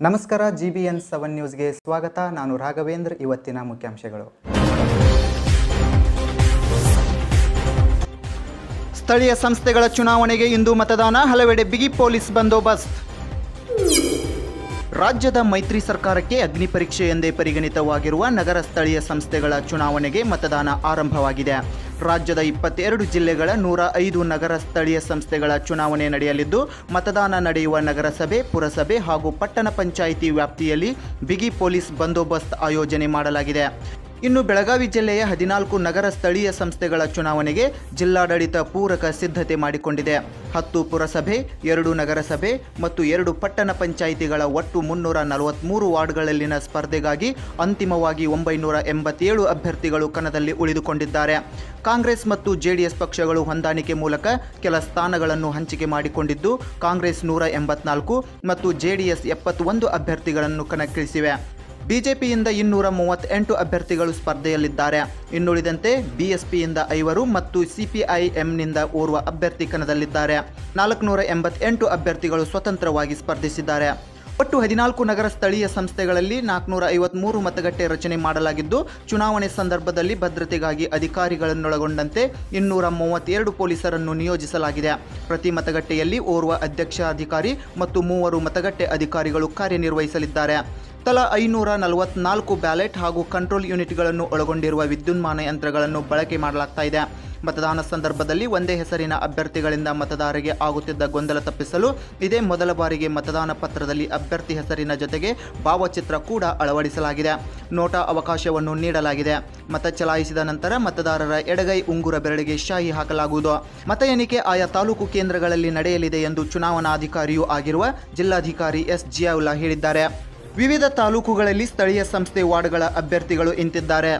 ನಮಸ್ಕಾರ G B N seven ನ್ಯೂಸ್ಗೆ ಸ್ವಾಗತ. ನಾನು ರಾಘವೇಂದ್ರ. ಇವತ್ತಿನ ಮುಖ್ಯಾಂಶಗಳು. ಸ್ಥಳೀಯ ಸಂಸ್ಥೆಗಳ ಚುನಾವಣೆಗೆ ಇಂದು ಮತದಾನ. ಹಲವೆಡೆ ಬಿಗಿ ಪೊಲೀಸ್ ಬಂದೋಬಸ್ತ್. ರಾಜ್ಯದ ಮೈತ್ರಿ ಸರ್ಕಾರಕ್ಕೆ ಅಗ್ನಿ ಪರೀಕ್ಷೆ ಎಂದೇ ಪರಿಗಣಿತವಾಗಿರುವ ನಗರ ಸ್ಥಳೀಯ ಸಂಸ್ಥೆಗಳ ಚುನಾವಣೆಗೆ ಮತದಾನ ಆರಂಭವಾಗಿದೆ. ರಾಜ್ಯದ ಇಪ್ಪತ್ತೆರಡು ಜಿಲ್ಲೆಗಳ ನೂರ ಐದು ನಗರ ಸ್ಥಳೀಯ ಸಂಸ್ಥೆಗಳ ಚುನಾವಣೆ ನಡೆಯಲಿದ್ದು, ಮತದಾನ ನಡೆಯುವ ನಗರಸಭೆ, ಪುರಸಭೆ ಹಾಗೂ ಪಟ್ಟಣ ಪಂಚಾಯಿತಿ ವ್ಯಾಪ್ತಿಯಲ್ಲಿ ಬಿಗಿ ಪೊಲೀಸ್ ಬಂದೋಬಸ್ತ್ ಆಯೋಜನೆ ಮಾಡಲಾಗಿದೆ. ಇನ್ನು ಬೆಳಗಾವಿ ಜಿಲ್ಲೆಯ ಹದಿನಾಲ್ಕು ನಗರ ಸ್ಥಳೀಯ ಸಂಸ್ಥೆಗಳ ಚುನಾವಣೆಗೆ ಜಿಲ್ಲಾಡಳಿತ ಪೂರಕ ಸಿದ್ಧತೆ ಮಾಡಿಕೊಂಡಿದೆ. ಹತ್ತು ಪುರಸಭೆ, ಎರಡು ನಗರಸಭೆ ಮತ್ತು ಎರಡು ಪಟ್ಟಣ ಪಂಚಾಯಿತಿಗಳ ಒಟ್ಟು ಮುನ್ನೂರ ನಲವತ್ತ್ಮೂರು ವಾರ್ಡ್ಗಳಲ್ಲಿನ ಸ್ಪರ್ಧೆಗಾಗಿ ಅಂತಿಮವಾಗಿ ಒಂಬೈನೂರ ಎಂಬತ್ತೇಳು ಅಭ್ಯರ್ಥಿಗಳು ಕಣದಲ್ಲಿ ಉಳಿದುಕೊಂಡಿದ್ದಾರೆ. ಕಾಂಗ್ರೆಸ್ ಮತ್ತು ಜೆಡಿಎಸ್ ಪಕ್ಷಗಳು ಹೊಂದಾಣಿಕೆ ಮೂಲಕ ಕೆಲ ಸ್ಥಾನಗಳನ್ನು ಹಂಚಿಕೆ ಮಾಡಿಕೊಂಡಿದ್ದು, ಕಾಂಗ್ರೆಸ್ ನೂರ ಎಂಬತ್ನಾಲ್ಕು ಮತ್ತು ಜೆಡಿಎಸ್ ಎಪ್ಪತ್ತೊಂದು ಅಭ್ಯರ್ಥಿಗಳನ್ನು ಕಣಕ್ಕಿಳಿಸಿವೆ. ಬಿಜೆಪಿಯಿಂದ ಇನ್ನೂರ ಮೂವತ್ತೆಂಟು ಅಭ್ಯರ್ಥಿಗಳು ಸ್ಪರ್ಧೆಯಲ್ಲಿದ್ದಾರೆ. ಇನ್ನುಳಿದಂತೆ ಬಿಎಸ್ಪಿಯಿಂದ ಐವರು ಮತ್ತು ಸಿಪಿಐಎಂನಿಂದ ಓರ್ವ ಅಭ್ಯರ್ಥಿ ಕಣದಲ್ಲಿದ್ದಾರೆ. ನಾಲ್ಕುನೂರ ಎಂಬತ್ತೆಂಟು ಅಭ್ಯರ್ಥಿಗಳು ಸ್ವತಂತ್ರವಾಗಿ ಸ್ಪರ್ಧಿಸಿದ್ದಾರೆ. ಒಟ್ಟು ಹದಿನಾಲ್ಕು ನಗರ ಸ್ಥಳೀಯ ಸಂಸ್ಥೆಗಳಲ್ಲಿ ನಾಲ್ಕುನೂರ ಐವತ್ಮೂರು ಮತಗಟ್ಟೆ ರಚನೆ ಮಾಡಲಾಗಿದ್ದು, ಚುನಾವಣೆ ಸಂದರ್ಭದಲ್ಲಿ ಭದ್ರತೆಗಾಗಿ ಅಧಿಕಾರಿಗಳನ್ನೊಳಗೊಂಡಂತೆ ಇನ್ನೂರ ಮೂವತ್ತೆರಡು ಪೊಲೀಸರನ್ನು ನಿಯೋಜಿಸಲಾಗಿದೆ. ಪ್ರತಿ ಮತಗಟ್ಟೆಯಲ್ಲಿ ಓರ್ವ ಅಧ್ಯಕ್ಷಾಧಿಕಾರಿ ಮತ್ತು ಮೂವರು ಮತಗಟ್ಟೆ ಅಧಿಕಾರಿಗಳು ಕಾರ್ಯನಿರ್ವಹಿಸಲಿದ್ದಾರೆ. ತಲಾ ಐನೂರ ನಲವತ್ನಾಲ್ಕು ಬ್ಯಾಲೆಟ್ ಹಾಗೂ ಕಂಟ್ರೋಲ್ ಯೂನಿಟ್ಗಳನ್ನು ಒಳಗೊಂಡಿರುವ ವಿದ್ಯುನ್ಮಾನ ಯಂತ್ರಗಳನ್ನು ಬಳಕೆ ಮಾಡಲಾಗ್ತಾ ಇದೆ. ಮತದಾನ ಸಂದರ್ಭದಲ್ಲಿ ಒಂದೇ ಹೆಸರಿನ ಅಭ್ಯರ್ಥಿಗಳಿಂದ ಮತದಾರರಿಗೆ ಆಗುತ್ತಿದ್ದ ಗೊಂದಲ ತಪ್ಪಿಸಲು ಇದೇ ಮೊದಲ ಬಾರಿಗೆ ಮತದಾನ ಪತ್ರದಲ್ಲಿ ಅಭ್ಯರ್ಥಿ ಹೆಸರಿನ ಜೊತೆಗೆ ಭಾವಚಿತ್ರ ಕೂಡ ಅಳವಡಿಸಲಾಗಿದೆ. ನೋಟಾ ಅವಕಾಶವನ್ನು ನೀಡಲಾಗಿದೆ. ಮತ ಚಲಾಯಿಸಿದ ನಂತರ ಮತದಾರರ ಎಡಗೈ ಉಂಗುರ ಬೆರಳಿಗೆ ಶಾಹಿ ಹಾಕಲಾಗುವುದು. ಮತ ಎಣಿಕೆ ಆಯಾ ತಾಲೂಕು ಕೇಂದ್ರಗಳಲ್ಲಿ ನಡೆಯಲಿದೆ ಎಂದು ಚುನಾವಣಾಧಿಕಾರಿಯೂ ಆಗಿರುವ ಜಿಲ್ಲಾಧಿಕಾರಿ ಎಸ್. ಜಿಯಾವುಲ್ಲಾ ಹೇಳಿದ್ದಾರೆ. ವಿವಿಧ ತಾಲೂಕುಗಳಲ್ಲಿ ಸ್ಥಳೀಯ ಸಂಸ್ಥೆ ವಾರ್ಡ್ಗಳ ಅಭ್ಯರ್ಥಿಗಳು ಇಂತಿದ್ದಾರೆ.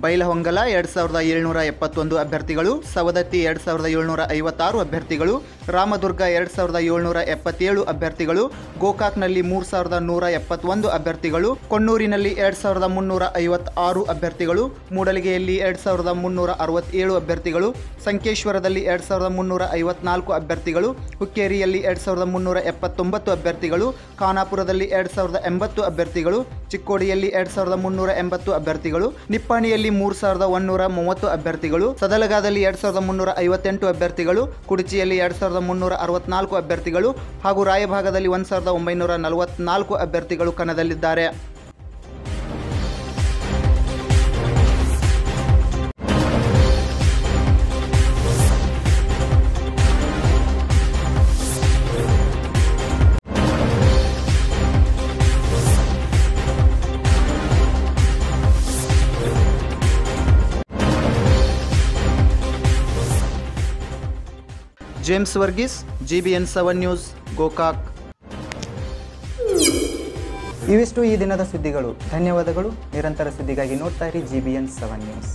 ಬೈಲಹೊಂಗಲ ಎರಡು ಸಾವಿರದ ಏಳ್ನೂರ ಎಪ್ಪತ್ತೊಂದು ಅಭ್ಯರ್ಥಿಗಳು, ಸವದತ್ತಿ ಎರಡು ಸಾವಿರದ ಏಳ್ನೂರ ಐವತ್ತಾರು ಅಭ್ಯರ್ಥಿಗಳು, ರಾಮದುರ್ಗ ಎರಡು ಸಾವಿರದ ಏಳ್ನೂರ ಎಪ್ಪತ್ತೇಳು ಅಭ್ಯರ್ಥಿಗಳು, ಗೋಕಾಕ್ನಲ್ಲಿ ಮೂರು ಸಾವಿರದ ನೂರ ಎಪ್ಪತ್ತೊಂದು ಅಭ್ಯರ್ಥಿಗಳು, ಕೊಣ್ಣೂರಿನಲ್ಲಿ ಎರಡು ಸಾವಿರದ ಮುನ್ನೂರ ಐವತ್ತಾರು ಅಭ್ಯರ್ಥಿಗಳು, ಮೂಡಲಿಗೆಯಲ್ಲಿ ಎರಡು ಸಾವಿರದ ಮುನ್ನೂರ ಅರವತ್ತೇಳು ಅಭ್ಯರ್ಥಿಗಳು, ಸಂಕೇಶ್ವರದಲ್ಲಿ ಎರಡು ಸಾವಿರದ ಮುನ್ನೂರ ಐವತ್ನಾಲ್ಕು ಅಭ್ಯರ್ಥಿಗಳು, ಹುಕ್ಕೇರಿಯಲ್ಲಿ ಎರಡು ಸಾವಿರದ ಮುನ್ನೂರ ಎಪ್ಪತ್ತೊಂಬತ್ತು ಅಭ್ಯರ್ಥಿಗಳು, ಖಾನಾಪುರದಲ್ಲಿ ಎರಡು ಸಾವಿರದ ಎಂಬತ್ತು ಅಭ್ಯರ್ಥಿಗಳು, ಚಿಕ್ಕೋಡಿಯಲ್ಲಿ ಎರಡು ಸಾವಿರದ ಮುನ್ನೂರ ಎಂಬತ್ತು ಅಭ್ಯರ್ಥಿಗಳು, ನಿಪ್ಪಾಣಿಯಲ್ಲಿ ಮೂರು ಸಾವಿರದ ಒಂದೂರ ಮೂವತ್ತು ಅಭ್ಯರ್ಥಿಗಳು, ಸದಲಗಾದಲ್ಲಿ ಎರಡ್ ಸಾವಿರದ ಮುನ್ನೂರ ಐವತ್ತೆಂಟು ಅಭ್ಯರ್ಥಿಗಳು, ಕುಡಿಚಿಯಲ್ಲಿ ಎರಡ್ ಸಾವಿರದ ಮುನ್ನೂರ ಅರವತ್ನಾಲ್ಕು ಅಭ್ಯರ್ಥಿಗಳು ಹಾಗೂ ರಾಯಭಾಗದಲ್ಲಿ ಒಂದು ಸಾವಿರದ ಒಂಬೈನೂರ ನಲವತ್ನಾಲ್ಕು ಅಭ್ಯರ್ಥಿಗಳು ಕಣದಲ್ಲಿದ್ದಾರೆ. James Varghese G B N seven news Gokak. ಇವಿಷ್ಟು ಈ ದಿನದ ಸುದ್ದಿಗಳು. ಧನ್ಯವಾದಗಳು. ನಿರಂತರ ಸುದ್ದಿಗಾಗಿ ನೋಡ್ತಾ ಇರಿ G B N seven news